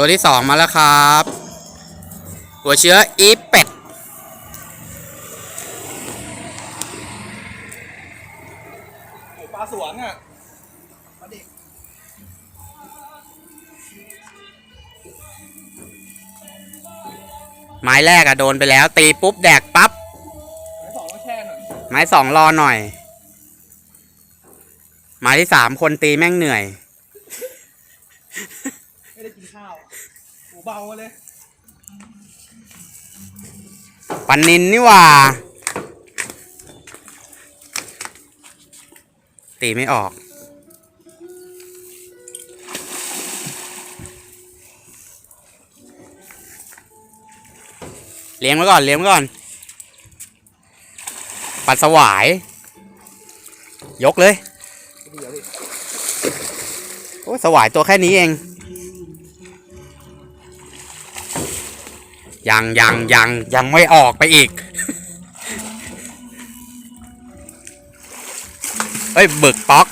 ตัวที่สองมาแล้วครับ หัวเชื้ออีเป็ดโอ้ปลาสวนอะมาดิไม้แรกอะโดนไปแล้ว ตีปุ๊บแดกปั๊บ ไม้สองต้องแช่หน่อยไม้สองรอหน่อย ไม้ที่สามคนตีแม่งเหนื่อย ไม่ได้กินข้าวโอ้เบาเลย ปันนินนี่หว่า ตีไม่ออก เลี้ยงไว้ก่อน เลี้ยงไว้ก่อน ปัดสวาย ยกเลยเดี๋ยวดิโอ้ยสวายตัวแค่นี้เอง ยังยังยังยังไม่ออกไปอีก เฮ้ยบึกป๊อก